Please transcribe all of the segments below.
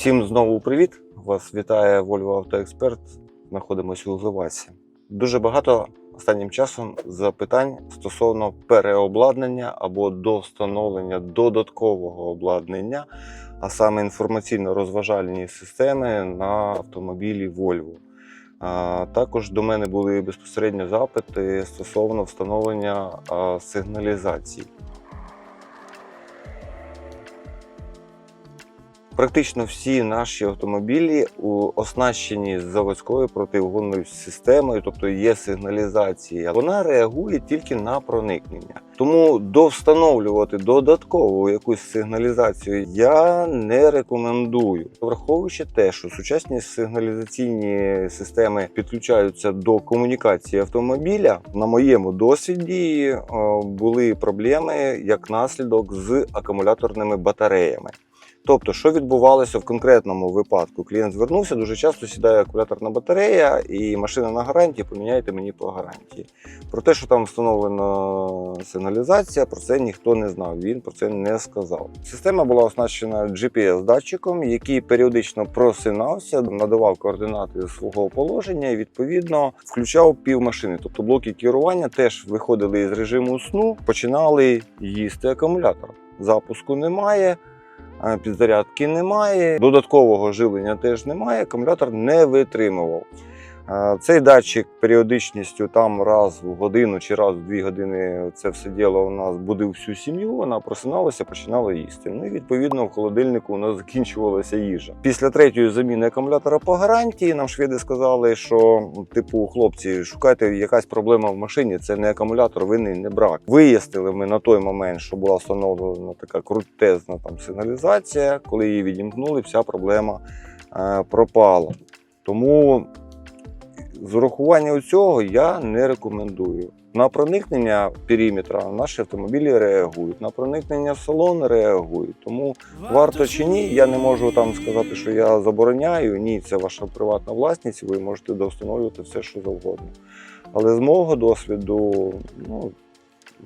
Всім знову привіт! Вас вітає Volvo Автоексперт. Знаходимося у Ливасі. Дуже багато останнім часом запитань стосовно переобладнання або до встановлення додаткового обладнання, а саме інформаційно-розважальні системи на автомобілі Volvo. Також до мене були безпосередньо запити стосовно встановлення сигналізації. Практично всі наші автомобілі оснащені заводською противогонною системою, тобто є сигналізація. Вона реагує тільки на проникнення. Тому довстановлювати додаткову якусь сигналізацію я не рекомендую, враховуючи те, що сучасні сигналізаційні системи підключаються до комунікації автомобіля. На моєму досвіді е, були проблеми як наслідок з акумуляторними батареями. Тобто, що відбувалося в конкретному випадку? Клієнт звернувся, дуже часто сідає акумуляторна батарея, і машина на гарантії, поміняйте мені по гарантії. Про те, що там встановлена сигналізація, про це ніхто не знав. Він про це не сказав. Система була оснащена GPS-датчиком, який періодично просинався, надавав координати свого положення і відповідно включав півмашини. Тобто блоки керування теж виходили із режиму сну, починали їсти акумулятор. Запуску немає. Підзарядки немає, додаткового живлення теж немає, акумулятор не витримував. Цей датчик періодичністю там раз в годину чи раз в дві години це все діло у нас будив всю сім'ю, вона просиналася, починала їсти. Ну і відповідно в холодильнику у нас закінчувалася їжа. Після третьої заміни акумулятора по гарантії нам шведи сказали, що типу хлопці, шукайте якась проблема в машині, це не акумулятор, винний не брак. Вияснили ми на той момент, що була встановлена така крутезна там сигналізація. Коли її відімкнули, вся проблема е, пропала. Тому з урахуванням цього я не рекомендую. На проникнення периметра наші автомобілі реагують, на проникнення в салон реагують. Тому варто чи ні, я не можу там сказати, що я забороняю. Ні, це ваша приватна власність, ви можете довстановлювати все, що завгодно. Але з мого досвіду, ну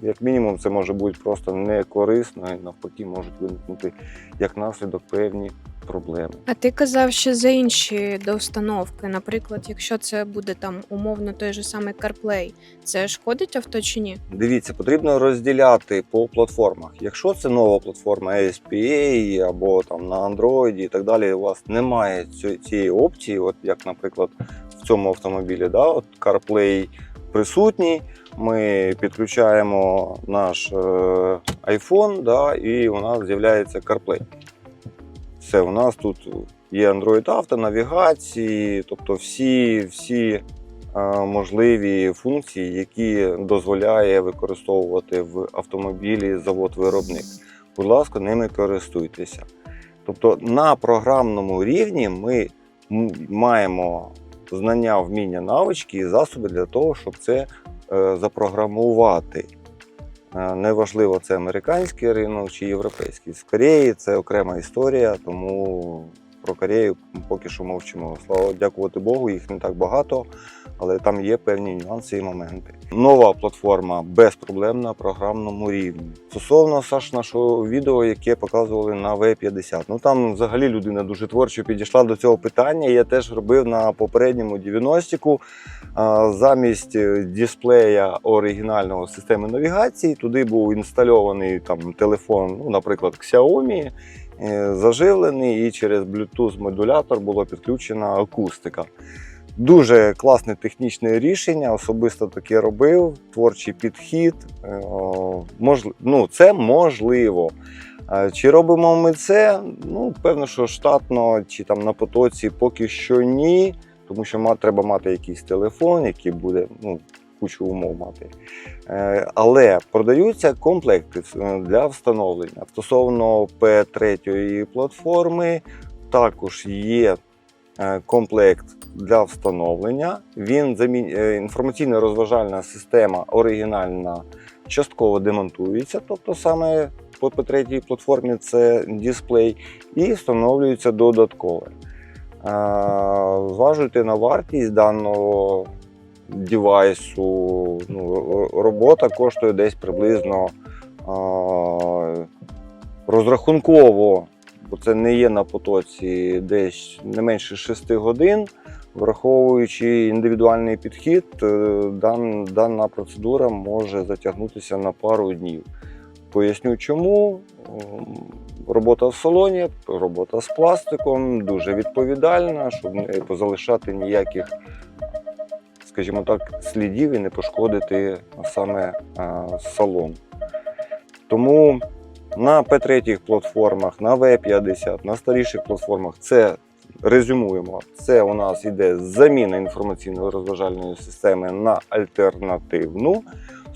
як мінімум, це може бути просто не корисно і навпаки можуть виникнути як наслідок певні проблеми. А ти казав, що за інші доустановки, наприклад, якщо це буде там умовно той же самий CarPlay, це шкодить авто чи ні? Дивіться, потрібно розділяти по платформах. Якщо це нова платформа ASPA або там на Android і так далі, у вас немає цієї опції, от як, наприклад, в цьому автомобілі, да, от CarPlay присутній. Ми підключаємо наш е, iPhone, да, і у нас з'являється CarPlay. Все, у нас тут є Android Auto, навігації, тобто всі, всі е, можливі функції, які дозволяє використовувати в автомобілі завод-виробник. Будь ласка, ними користуйтеся. Тобто на програмному рівні ми маємо знання, вміння, навички і засоби для того, щоб це е, запрограмувати. Е, Неважливо, це американський ринок чи європейський. Кореї це окрема історія, тому про Корею поки що мовчимо. Слава дякувати Богу, їх не так багато, але там є певні нюанси і моменти. Нова платформа безпроблемна на програмному рівні. Стосовно Саш нашого відео, яке показували на V50. Ну там взагалі людина дуже творчо підійшла до цього питання. Я теж робив на попередньому 90-ку. Замість е, дисплея оригінального системи навігації туди був інстальований там телефон, ну, наприклад, Xiaomi, заживлений, і через Bluetooth модулятор була підключена акустика. Дуже класне технічне рішення, особисто таке робив, творчий підхід. Е, ну, це можливо. Е, Чи робимо ми це? Ну, певно, що штатно чи там на потоці поки що ні, тому що треба мати якийсь телефон, який буде ну, кучу умов мати. Е, Але продаються комплекти е, для встановлення. Стосовно P3 платформи, також є е, комплект для встановлення. Він інформаційно-розважальна система оригінальна частково демонтується, тобто саме по P3 платформі це дисплей, і встановлюється додаткове. Зважуйте на вартість даного девайсу. Ну, робота коштує десь приблизно е, розрахунково бо це не є на потоці десь не менше 6 годин. Враховуючи індивідуальний підхід, е, дан, дана процедура може затягнутися на пару днів. Поясню чому. Робота в салоні, робота з пластиком дуже відповідальна, щоб не позалишати ніяких, скажімо так, слідів і не пошкодити саме салон. Тому на P3 платформах, на V50, на старіших платформах це резюмуємо. Це у нас йде заміна інформаційно розважальної системи на альтернативну.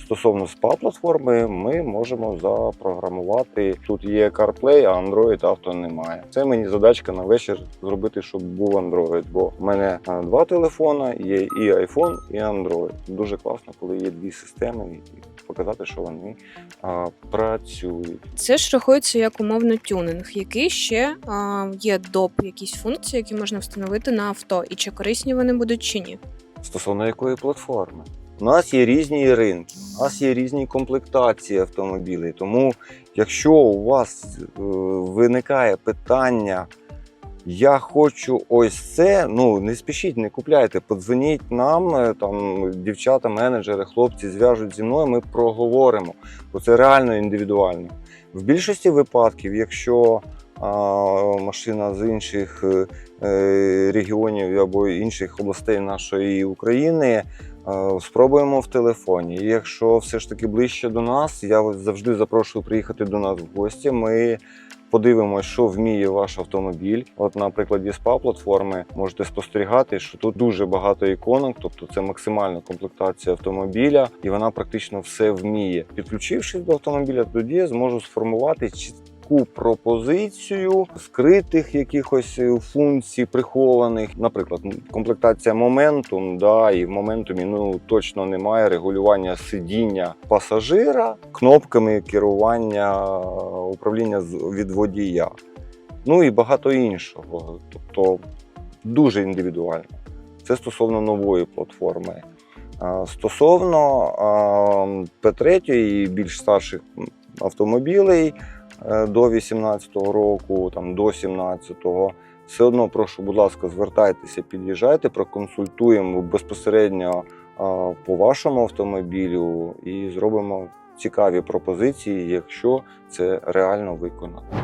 Стосовно спа платформи, ми можемо запрограмувати. Тут є CarPlay, а Android авто немає. Це мені задачка на вечір зробити, щоб був Android. Бо в мене два телефона, є і iPhone, і Android. Дуже класно, коли є дві системи, і показати, що вони а, працюють. Це ж рахується як умовно тюнинг, який ще а, є доп, якісь функції, які можна встановити на авто, і чи корисні вони будуть чи ні. Стосовно якої платформи? У нас є різні ринки, у нас є різні комплектації автомобілів. Тому, якщо у вас е, виникає питання, я хочу ось це, ну не спішіть, не купляйте, подзвоніть нам, е, там дівчата, менеджери, хлопці зв'яжуть зі мною, ми проговоримо, бо це реально індивідуально. В більшості випадків, якщо а, машина з інших е, е, регіонів або інших областей нашої України. Е, Спробуємо в телефоні. Якщо все ж таки ближче до нас, я завжди запрошую приїхати до нас в гості. Ми подивимося, що вміє ваш автомобіль. От на прикладі спа платформи можете спостерігати, що тут дуже багато іконок, тобто це максимальна комплектація автомобіля, і вона практично все вміє. Підключившись до автомобіля, тоді я зможу сформувати чітку пропозицію скритих якихось е, функцій прихованих. Наприклад, комплектація моментум, да, і в моментумі ну точно немає регулювання сидіння пасажира кнопками керування е, управління від водія. Ну і багато іншого. Тобто дуже індивідуально. Це стосовно нової платформи. Стосовно а, P3 і більш старших автомобілей е, до 18-го року, там, до 17-го, все одно прошу, будь ласка, звертайтеся, під'їжджайте, проконсультуємо безпосередньо по вашому автомобілю і зробимо цікаві пропозиції, якщо це реально виконати.